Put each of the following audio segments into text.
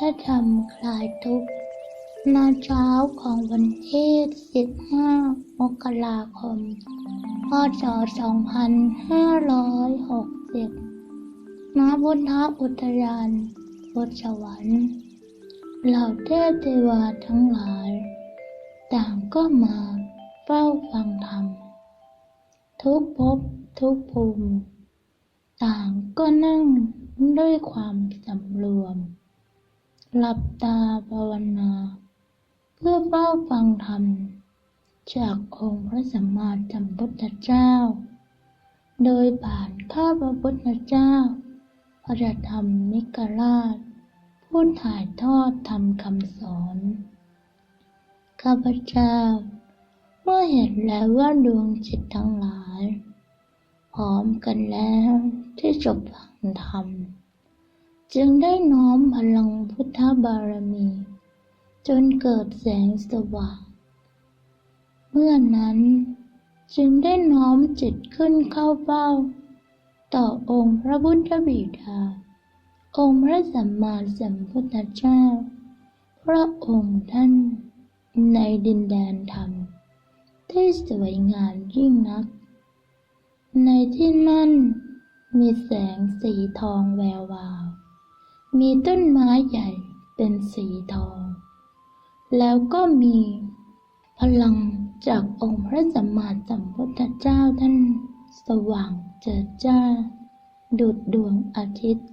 ธธรรมคลายทุกข์นาเช้าของวันที่15มกราคม พศ 2560ณพุทธอุทยานบทสวรรค์ เหล่าเทพเทวาทั้งหลาย ต่างก็มาเฝ้าฟังธรรม ทุกภพทุกภูมิ ต่างก็นั่งด้วยความสำรวม หลับตาภาวนา เพื่อเฝ้าฟังธรรม จากองค์พระสัมมาสัมพุทธเจ้า โดยผ่านข้าพระพุทธเจ้า พระธรรมนิกราช ผู้ถ่ายทอดธรรมคำสอน ข้าพเจ้า เมื่อเห็นแล้วว่าดวงจิตทั้งหลาย พร้อมกันแล้วที่จบฟังธรรม จึงได้น้อมพลังพุทธบารมี จนเกิดแสงสว่าง เมื่อนั้นจึงได้น้อมจิตขึ้นเข้าเฝ้า ต่อองค์พระพุทธบิดา องค์พระสัมมาสัมพุทธเจ้า พระองค์ท่านในดินแดนธรรม ที่สวยงามยิ่งนัก ในที่นั่นมีแสงสีทองแวววาว มีต้นไม้ใหญ่เป็นสีทอง แล้วก็มีพลังจากองค์พระสัมมาสัมพุทธเจ้าท่านสว่างเจิดจ้า ดุดดวงอาทิตย์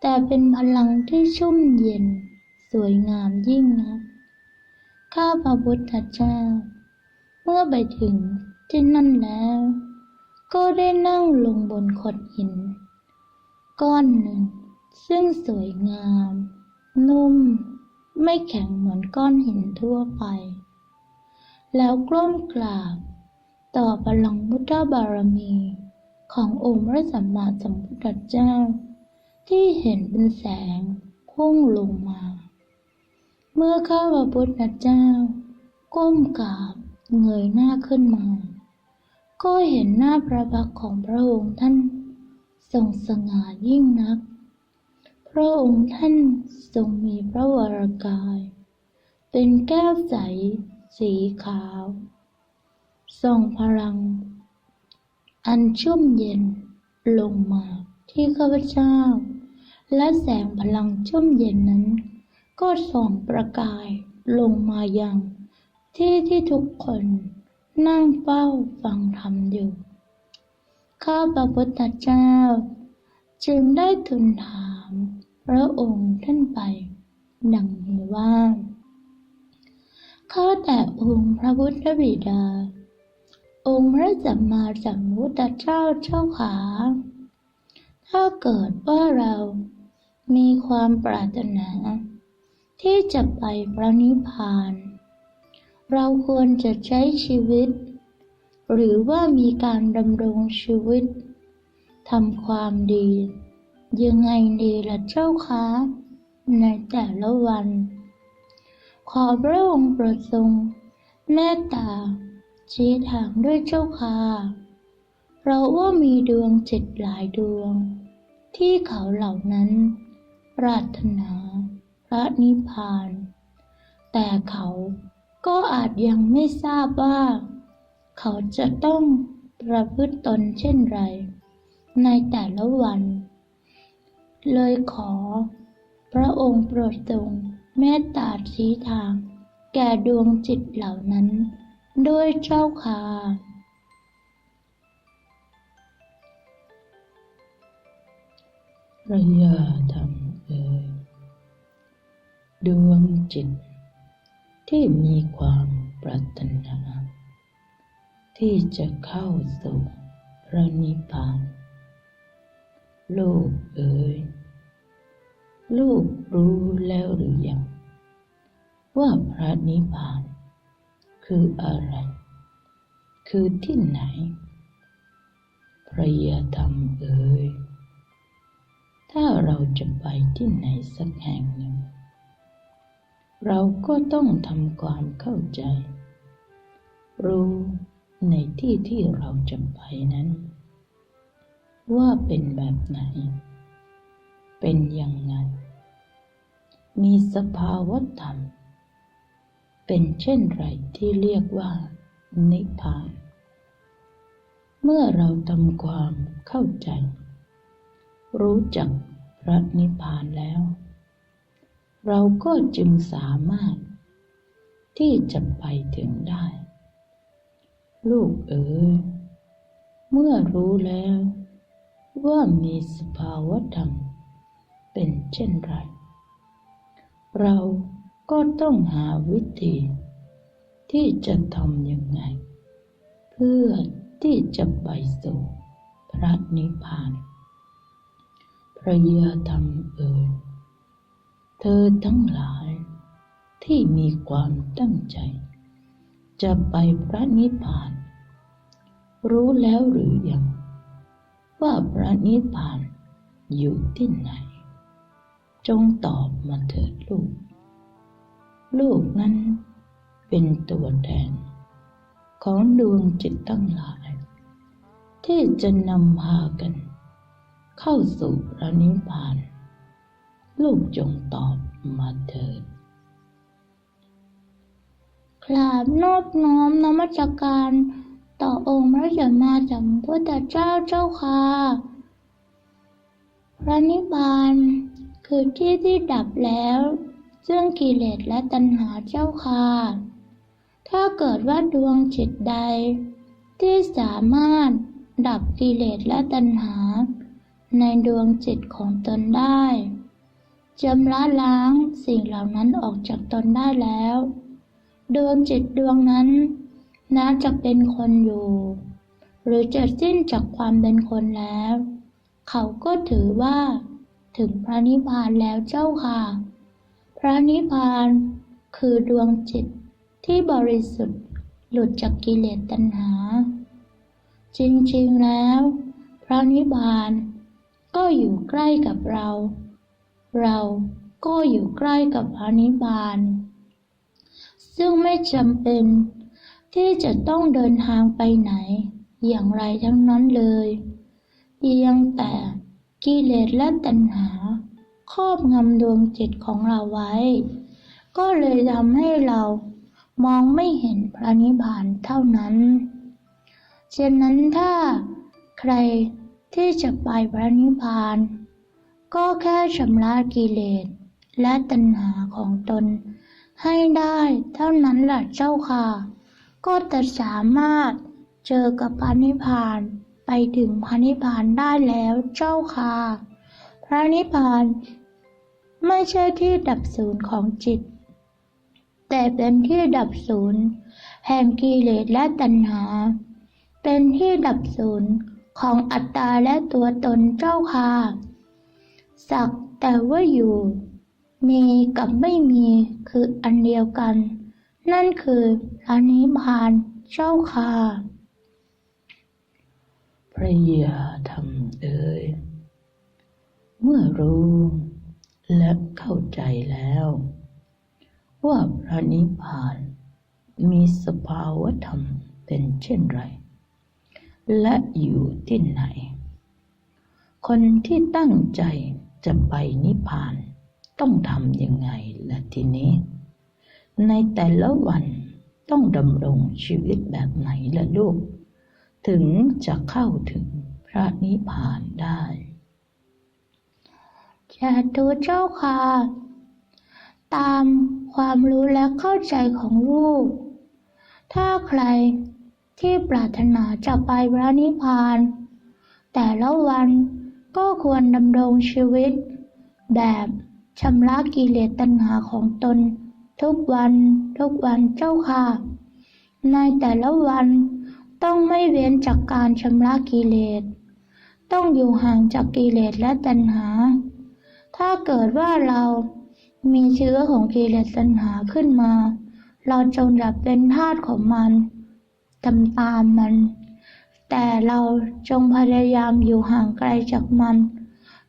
แต่เป็นพลังที่ชุ่มเย็นสวยงามยิ่งนักข้าพระพุทธเจ้า เมื่อไปถึงที่นั่นแล้ว ก็ได้นั่งลงบนขดหิน ก้อนหนึ่ง ซึ่งสวยงาม นุ่ม ไม่แข็งเหมือนก้อนหินทั่วไป แล้วกล้มกราบ ต่อพลังพุทธบารมีขององค์พระสัมมาสัมพุทธเจ้า ที่เห็นเป็นแสงพุ่งลงมา เมื่อข้าพระพุทธเจ้า ก้มกราบเงยหน้าขึ้นมา ก็เห็นหน้าพระพักของพระองค์ท่านทรงสง่ายิ่งนัก ระองค์ท่านทรงมีพระวรากาย เป็นแก้วใส สีขาวส่องพลัง อันชุ่มเย็นลงมาที่ข้าพเจ้า และแสงพลังชุ่มเย็นนั้น ก็ส่องประกายลงมายังที่ที่ทุกคนนั่งเฝ้าฟังธรรมอยู่ ข้าพระพุทธเจ้า จึงได้ทูลถาม พระองค์ท่านไป ดังนี้ว่า ข้าแต่องค์พระพุทธบิดา องค์พระสัมมาสัมพุทธเจ้าเจ้าขา ถ้าเกิดว่าเรามีความปรารถนา ที่จะไปพระนิพพาน เราควรจะใช้ชีวิต หรือว่ามีการดำรงชีวิตทำความดี ยังไงดีล่ะเจ้าคะในแต่ละวัน ขอพระองค์โปรดทรงเมตตาชี้ทางด้วยเจ้าค่ะเราว่ามีดวงจิตหลายดวง ที่เขาเหล่านั้น ปรารถนาพระนิพพาน แต่เขาก็อาจยังไม่ทราบว่า เขาจะต้องประพฤติตนเช่นไร ในแต่ละวัน เลยขอ พระองค์โปรดทรงเมตตาชี้ทาง แก่ดวงจิตเหล่านั้น ด้วยเจ้าค่ะระยาธรรมเอ่ยดวงจิต ที่มีความปรารถนา ที่จะเข้าสู่พระนิพพาน ลูกเอ๋ย ลูกรู้แล้วหรือยัง ว่าพระนิพพาน คืออะไร คือที่ไหน พระยาธรรมเอ่ยถ้าเราจะไปที่ไหนสักแห่งหนึ่ง เราก็ต้องทำความเข้าใจ รู้ในที่ที่เราจะไปนั้น ว่าเป็นแบบไหน เป็นยังไง มีสภาวะธรรม เป็นเช่นไรที่เรียกว่า นิพพาน เมื่อเราทำความเข้าใจ รู้จักพระนิพพานแล้ว เราก็จึงสามารถ ที่จะไปถึงได้ ลูกเอ๋ยเมื่อรู้แล้ว ว่ามีสภาวะธรรม เป็นเช่นไร เราก็ต้องหาวิธี ที่จะทำยังไง เพื่อที่จะไปสู่พระนิพพานพระยาธรรมเอ่ยเธอทั้งหลายที่มีความตั้งใจ จะไปพระนิพพาน รู้แล้วหรือยัง ว่าพระนิพพานอยู่ที่ไหน จงตอบมาเถิดลูก ลูกนั้นเป็นตัวแทน ของดวงจิตตั้งหลาย ที่จะนำพากัน เข้าสู่พระนิพพาน ลูกจงตอบมาเถิดกราบนอบน้อมนมัสการ ต่อองค์พระสัมมาสัมพุทธเจ้าเจ้าค่ะพระนิพพานคือที่ที่ดับแล้ว ซึ่งกิเลสและตัณหาเจ้าค่ะ ถ้าเกิดว่าดวงจิตใด ที่สามารถดับกิเลสและตัณหา ในดวงจิตของตนได้ชำระล้างสิ่งเหล่านั้นออกจากตนได้แล้ว ดวงจิตดวงนั้น น่าจะเป็นคนอยู่ หรือจะสิ้นจากความเป็นคนแล้ว เขาก็ถือว่า ถึงพระนิพพานแล้วเจ้าค่ะ พระนิพพานคือดวงจิตที่บริสุทธิ์หลุดจากกิเลสตัณหา จริงๆแล้ว พระนิพพานก็อยู่ใกล้กับเรา เราก็อยู่ใกล้กับพระนิพพาน ซึ่งไม่จำเป็น ที่จะต้องเดินทางไปไหน อย่างไรทั้งนั้นเลยเพียงแต่กิเลสและตัณหา ครอบงำดวงจิตของเราไว้ ก็เลยทำให้เรามองไม่เห็นพระนิพพานเท่านั้นฉะนั้นถ้าใครที่จะไปพระนิพพาน ก็แค่ชำระกิเลสและตัณหาของตนให้ได้เท่านั้นแหละเจ้าค่ะ ก็จะสามารถเจอกับพระนิพพานไปถึงพระนิพพานได้แล้วเจ้าค่ะ พระนิพพานไม่ใช่ที่ดับศูนย์ของจิต แต่เป็นที่ดับศูนย์แห่งกิเลสและตัณหา เป็นที่ดับศูนย์ของอัตตาและตัวตนเจ้าค่ะ สักแต่ว่าอยู่ มีกับไม่มีคืออันเดียวกัน นั่นคือพระนิพพานเจ้าค่ะ พระยาธรรมเอ่ยเมื่อรู้และเข้าใจแล้ว ว่าพระนิพพานมีสภาวะธรรมเป็นเช่นไร และอยู่ที่ไหน คนที่ตั้งใจจะไปนิพพานต้องทำยังไงละทีนี้ ในแต่ละวันต้องดำรงชีวิตแบบไหนล่ะลูก ถึงจะเข้าถึงพระนิพพานได้จะดูเจ้าค่ะ ตามความรู้และเข้าใจของลูก ถ้าใครที่ปรารถนาจะไปพระนิพพาน แต่ละวันก็ควรดำรงชีวิต แบบชำระกิเลสตัณหาของตน ทุกวัน ทุกวันเจ้าค่ะ ในแต่ละวันต้องไม่เว้นจากการชำระกิเลส ต้องอยู่ห่างจากกิเลสและตัณหา ถ้าเกิดว่าเรามีเชื้อของกิเลสตัณหาขึ้นมา เราจงอย่าเป็นทาสของมันทำตามมัน แต่เราจงพยายามอยู่ห่างไกลจากมัน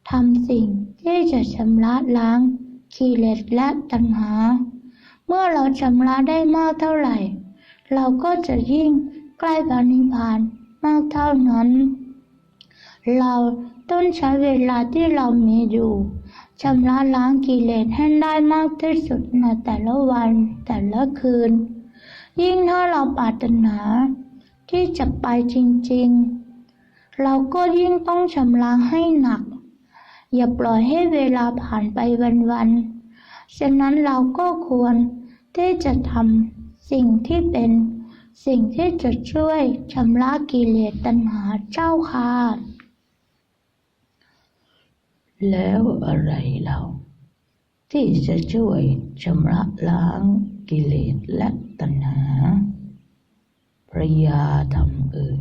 ทำสิ่งที่จะชำระล้างกิเลสและตัณหา เมื่อเราชำระได้มากเท่าไหร่ เราก็จะยิ่งใกล้พระนิพพานมากเท่านั้น เราต้องใช้เวลาที่เรามีอยู่ชำระล้างกิเลสให้ได้มากที่สุดในแต่ละวันแต่ละคืน ยิ่งถ้าเราปรารถนาที่จะไปจริงๆ เราก็ยิ่งต้องชำระให้หนัก อย่าปล่อยให้เวลาผ่านไปวันๆฉะนั้นเราก็ควร ที่จะทำสิ่งที่เป็นสิ่งที่จะช่วยชำระกิเลสตัณหาเจ้าค่ะแล้วอะไรเราที่จะช่วยชำระล้างกิเลสและตัณหาพระยาธรรมเอ่ย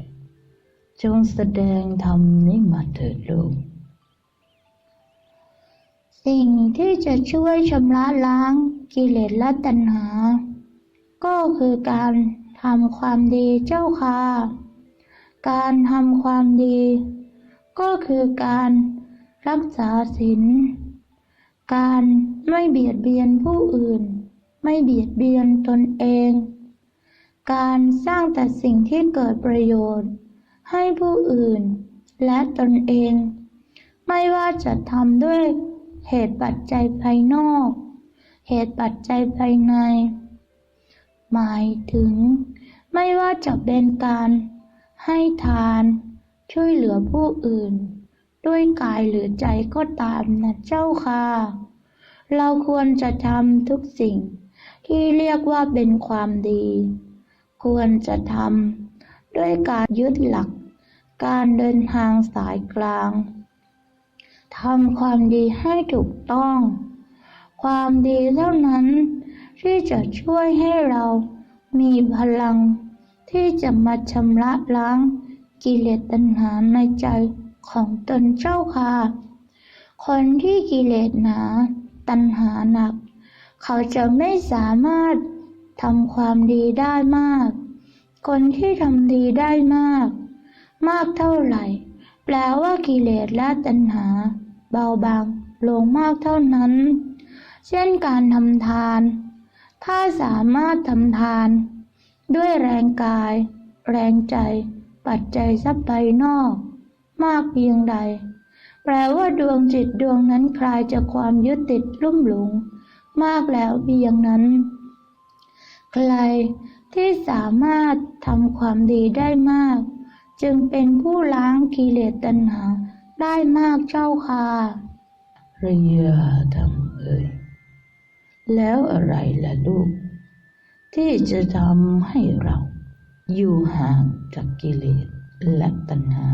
จงแสดงธรรมนี้มาเถิดลูก สิ่งที่จะช่วยชำระล้าง กิเลสและตัณหา ก็คือการทำความดีเจ้าค่ะ การทำความดี ก็คือการรักษาศีล การไม่เบียดเบียนผู้อื่น ไม่เบียดเบียนตนเอง การสร้างแต่สิ่งที่เกิดประโยชน์ ให้ผู้อื่นและตนเอง ไม่ว่าจะทำด้วยเหตุปัจจัยภายนอก เหตุปัจจัยภายใน หมายถึง ไม่ว่าจะเป็นการให้ทาน ช่วยเหลือผู้อื่น ด้วยกายหรือใจก็ตามนะเจ้าค่ะ เราควรจะทำทุกสิ่งที่เรียกว่าเป็นความดี ควรจะทำด้วยการยึดหลัก การเดินทางสายกลางทำความดีให้ถูกต้อง ความดีเท่านั้น ที่จะช่วยให้เรามีพลัง ที่จะมาชำระล้างกิเลสตัณหาในใจของตนเจ้าค่ะ คนที่กิเลสหนา ตัณหาหนัก เขาจะไม่สามารถทำความดีได้มาก คนที่ทำดีได้มาก มากเท่าไหร่ แปลว่ากิเลสและตัณหา เบาบางลงมากเท่านั้น เช่นการทำทาน ถ้าสามารถทำทาน ด้วยแรงกาย แรงใจ ปัจจัยทรัพย์ภายนอก มากเพียงใด แปลว่าดวงจิตดวงนั้นคลายจากความยึดติดลุ่มหลง มากแล้วเพียงนั้น ใครที่สามารถทำความดีได้มาก จึงเป็นผู้ล้างกิเลสตัณหาได้มากเจ้าค่ะระยาธรรมเอ่ย แล้วอะไรล่ะลูก ที่จะทำให้เราอยู่ห่างจากกิเลสและตัณหา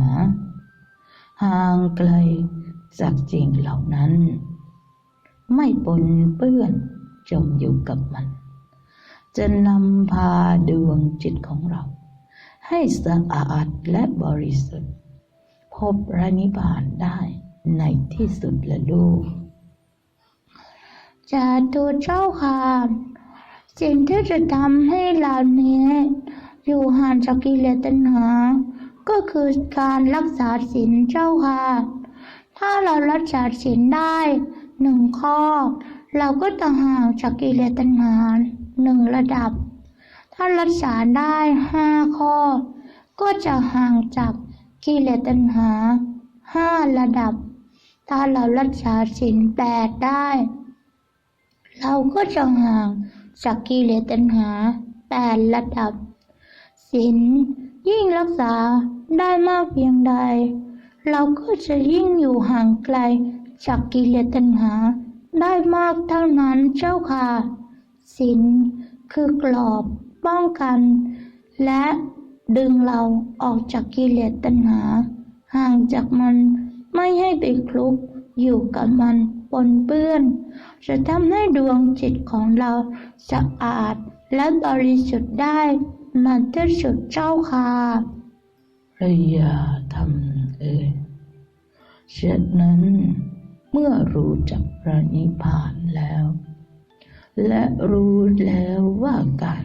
ห่างไกลจากสิ่งเหล่านั้น ไม่ปนเปื้อนจมอยู่กับมัน จะนำพาดวงจิตของเรา ให้สะอาดและบริสุทธิ์ พบพระนิพพานได้ในที่สุดละลูก จะดูเจ้าค่ะสิ่งที่จะทำให้เราเนี้อยู่ห่างจากกิเลสตัณหา ก็คือการรักษาศีลเจ้าค่ะ ถ้าเรารักษาศีลได้หนึ่งข้อ เราก็จะห่างจากกิเลสตัณหาหนึ่งระดับ ถ้ารักษาได้ห้าข้อ ก็จะห่างจากกิเลสตัณหาห้าระดับ ถ้าเรารักษาศีลแปดได้ เราก็จะห่างจากกิเลสตัณหาแปดระดับศีลยิ่งรักษาได้มากเพียงใด เราก็จะยิ่งอยู่ห่างไกลจากกิเลสตัณหาได้มากเท่านั้นเจ้าค่ะศีลคือกรอบป้องกัน และดึงเราออกจากกิเลสตัณหา ห่างจากมันไม่ให้ไปคลุกอยู่กับมัน ปนเปื้อน จะทำให้ดวงจิตของเราสะอาดและบริสุทธิ์ได้มาที่สุดเจ้าค่ะพระยาธรรมเอ่ยฉะนั้น เมื่อรู้จักพระนิพพานแล้ว และรู้แล้วว่าการ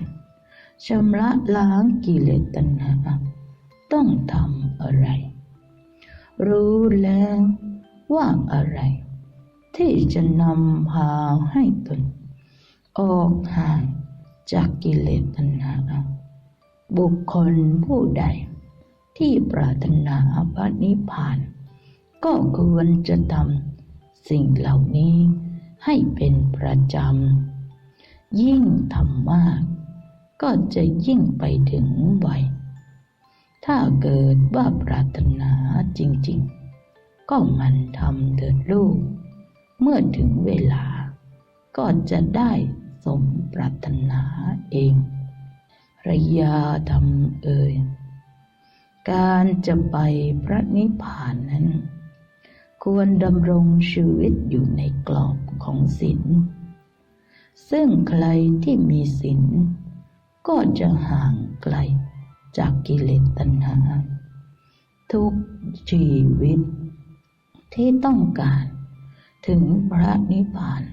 ชำระล้างกิเลสตัณหาต้องทำอะไร รู้แล้วว่าอะไร ที่จะนำพาให้ตน ออกห่างจากกิเลสตัณหา บุคคลผู้ใด ที่ปรารถนาพระนิพพาน ก็ควรจะทำสิ่งเหล่านี้ให้เป็นประจำ ยิ่งทำมาก ก็จะยิ่งไปถึงไวถ้าเกิดว่าปรารถนาจริง ๆ ก็มันทำเถิดลูก เมื่อถึงเวลา ก็จะได้สมปรารถนาเองระยาธรรมเอ่ยการจะไปพระนิพพานนั้น ควรดำรงชีวิตอยู่ในกรอบของศีลซึ่งใครที่มีศีลก็จะห่างไกลจากกิเลสตัณหา ทุกชีวิตที่ต้องการ ถึงพระนิพพาน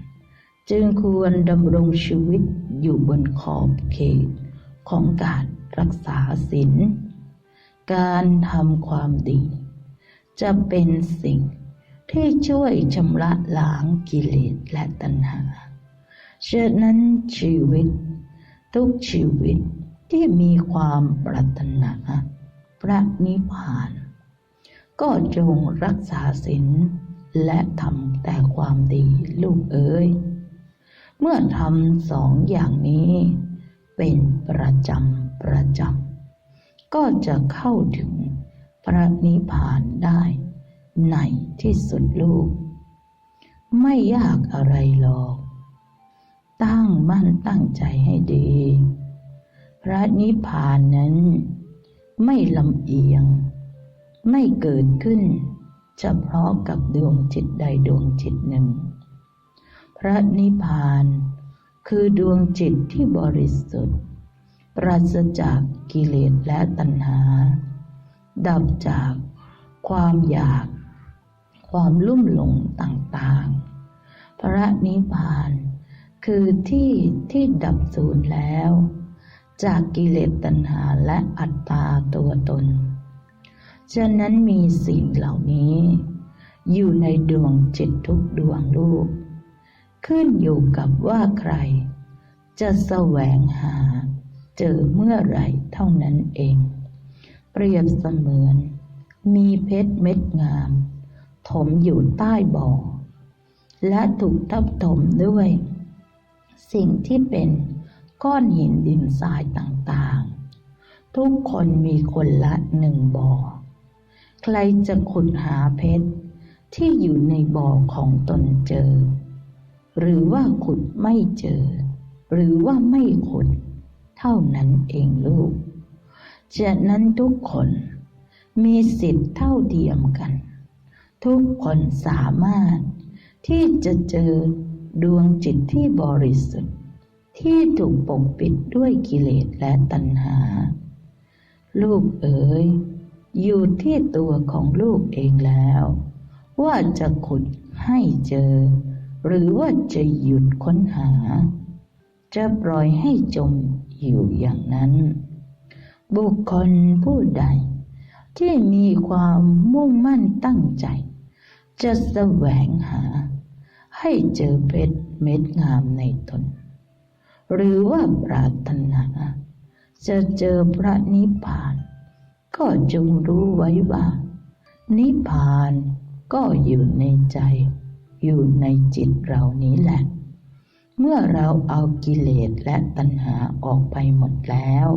จึงควรดำรงชีวิตอยู่บนขอบเขตของการรักษาศีลการทำความดี จะเป็นสิ่งที่ช่วยชำระล้างกิเลสและตัณหาฉะนั้นชีวิต ทุกชีวิตที่มีความปรารถนา พระนิพพาน ก็จงรักษาศีล และทำแต่ความดีลูกเอ๋ย เมื่อทำสองอย่างนี้ เป็นประจำประจำก็จะเข้าถึงพระนิพพานได้ในที่สุดลูก ไม่ยากอะไรหรอก ตั้งมั่นตั้งใจให้ดี พระนิพพานนั้น ไม่ลำเอียง ไม่เกิดขึ้น เฉพาะกับดวงจิตใดดวงจิตหนึ่ง พระนิพพานคือดวงจิตที่บริสุทธิ์ ปราศจากกิเลสและตัณหา ดับจากความอยาก ความลุ่มหลงต่างๆ พระนิพพานคือที่ที่ดับสูญแล้ว จากกิเลสตัณหาและอัตตาตัวตน ฉะนั้นมีสิ่งเหล่านี้ อยู่ในดวงจิตทุกดวงลูก ขึ้นอยู่กับว่าใคร จะแสวงหา เจอเมื่อไรเท่านั้นเอง เปรียบเสมือน มีเพชรเม็ดงาม ถมอยู่ใต้บ่อ และถูกทับถมด้วย สิ่งที่เป็นก้อนหินดินทรายต่างๆ ทุกคนมีคนละหนึ่งบ่อ ใครจะขุดหาเพชรที่อยู่ในบ่อของตนเจอ หรือว่าขุดไม่เจอ หรือว่าไม่ขุด เท่านั้นเองลูกฉะนั้นทุกคนมีสิทธิ์เท่าเทียมกัน ทุกคนสามารถที่จะเจอดวงจิตที่บริสุทธิ์ ที่ถูกปกปิดด้วยกิเลสและตัณหา ลูกเอ๋ย อยู่ที่ตัวของลูกเองแล้ว ว่าจะขุดให้เจอ หรือว่าจะหยุดค้นหา จะปล่อยให้จมอยู่อย่างนั้น บุคคลผู้ใด ที่มีความมุ่งมั่นตั้งใจ จะแสวงหา ให้เจอเพชรเม็ดงามในตน หรือว่าปรารถนา จะเจอพระนิพพาน ก็จงรู้ไว้ว่า นิพพานก็อยู่ในใจ อยู่ในจิตเรานี้แหละ เมื่อเราเอากิเลสและตัณหาออกไปหมดแล้ว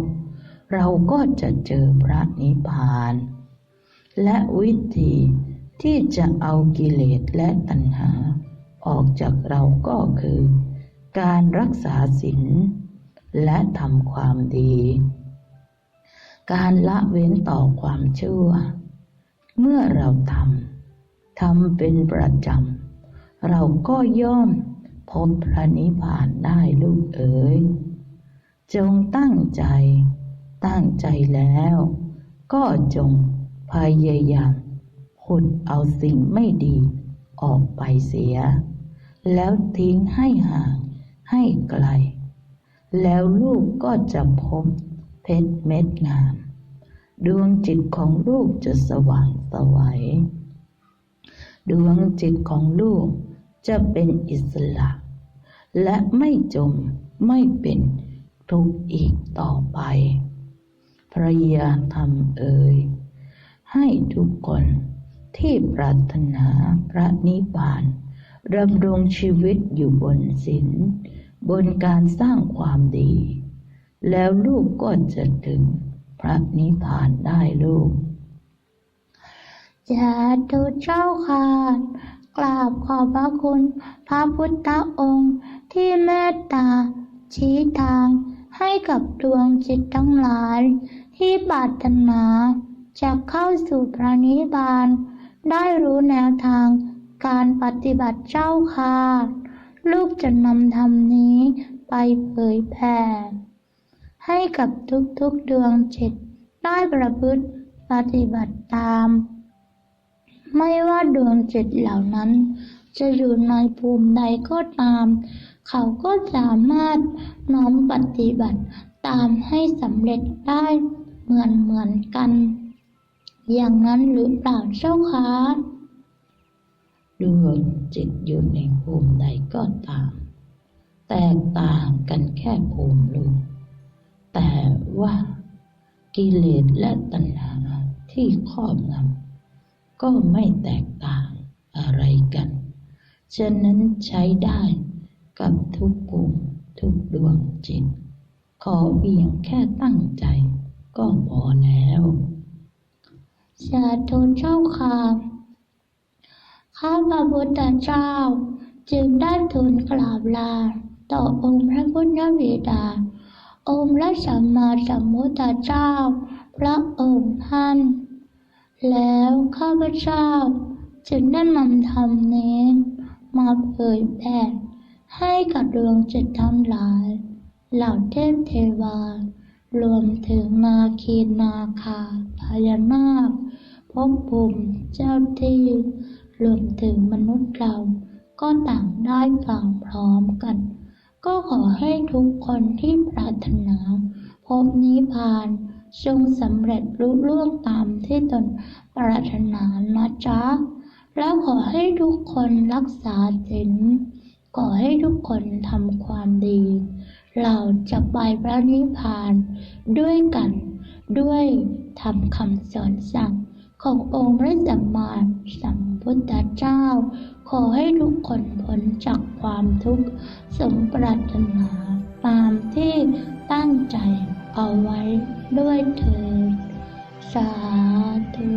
เราก็จะเจอพระนิพพาน และวิธีที่จะเอากิเลสและตัณหา ออกจากเราก็คือ การรักษาศีลและทำความดี การละเว้นต่อความชั่ว เมื่อเราทำทำเป็นประจำ เราก็ย่อมพบพระนิพพานได้ลูกเอ๋ย จงตั้งใจ ตั้งใจแล้ว ก็จงพยายามขุดเอาสิ่งไม่ดีออกไปเสีย แล้วทิ้งให้ห่างให้ไกล แล้วลูกก็จะพบ เพชรเม็ดงาม ดวงจิตของลูกจะสว่างสวัยดวงจิตของลูกจะเป็นอิสระ และไม่จมไม่เป็นทุกข์อีกต่อไปพระยาธรรมเอ่ยให้ทุกคนที่ปรารถนาพระนิพพานดำรงชีวิตอยู่บนศีลบนการสร้างความดี แล้วลูกก็จะถึงพระนิพพานได้ลูกสาธุเจ้าค่ะกราบขอบพระคุณ พระพุทธองค์ที่เมตตา ชี้ทางให้กับดวงจิตทั้งหลาย ที่ปรารถนาจะเข้าสู่พระนิพพาน ได้รู้แนวทางการปฏิบัติเจ้าค่ะ ลูกจะนำธรรมนี้ไปเผยแผ่ ให้กับทุกๆดวงจิตได้ประพฤติปฏิบัติตาม ไม่ว่าดวงจิตเหล่านั้น จะอยู่ในภูมิใดก็ตาม เขาก็สามารถน้อมปฏิบัติตามให้สำเร็จได้เหมือนเหมือนกัน อย่างนั้นหรือเปล่าเจ้าคะดวงจิตอยู่ในภูมิใดก็ตาม แตกต่างกันแค่ภูมิลู แต่ว่ากิเลสและตัณหาที่ครอบงำก็ไม่แตกต่างอะไรกัน ฉะนั้นใช้ได้กับทุกภูมิทุกดวงจิต ขอเพียงแค่ตั้งใจก็พอแล้วสาธุเจ้าค่ะข้าพระพุทธเจ้า จึงได้ทูลกราบลา ต่อองค์พระพุทธบิดา องค์พระสัมมาสัมพุทธเจ้า พระองค์ท่าน แล้วข้าพเจ้าจึงได้นำธรรมนี้มาเผยแผ่ให้กับดวงจิตทั้งหลาย เหล่าเทพเทวารวมถึงนาคีนาคาพญานาคภพภูมิเจ้าที่รวมถึงมนุษย์เราก็ต่างได้ฟังพร้อมกัน ก็ขอให้ทุกคนที่ปรารถนาพบนิพพานจงสำเร็จลุล่วงตามที่ตนปรารถนานะจ๊ะ แล้วขอให้ทุกคนรักษาศีลขอให้ทุกคนทำความดี เราจะไปพระนิพพานด้วยกันด้วยทำคำสอนสั่ง ขององค์พระสัมมาสัมพุทธเจ้า ขอให้ทุกคนพ้นจากความทุกข์สมปรารถนาตามที่ตั้งใจเอาไว้ด้วยเถิดสาธุ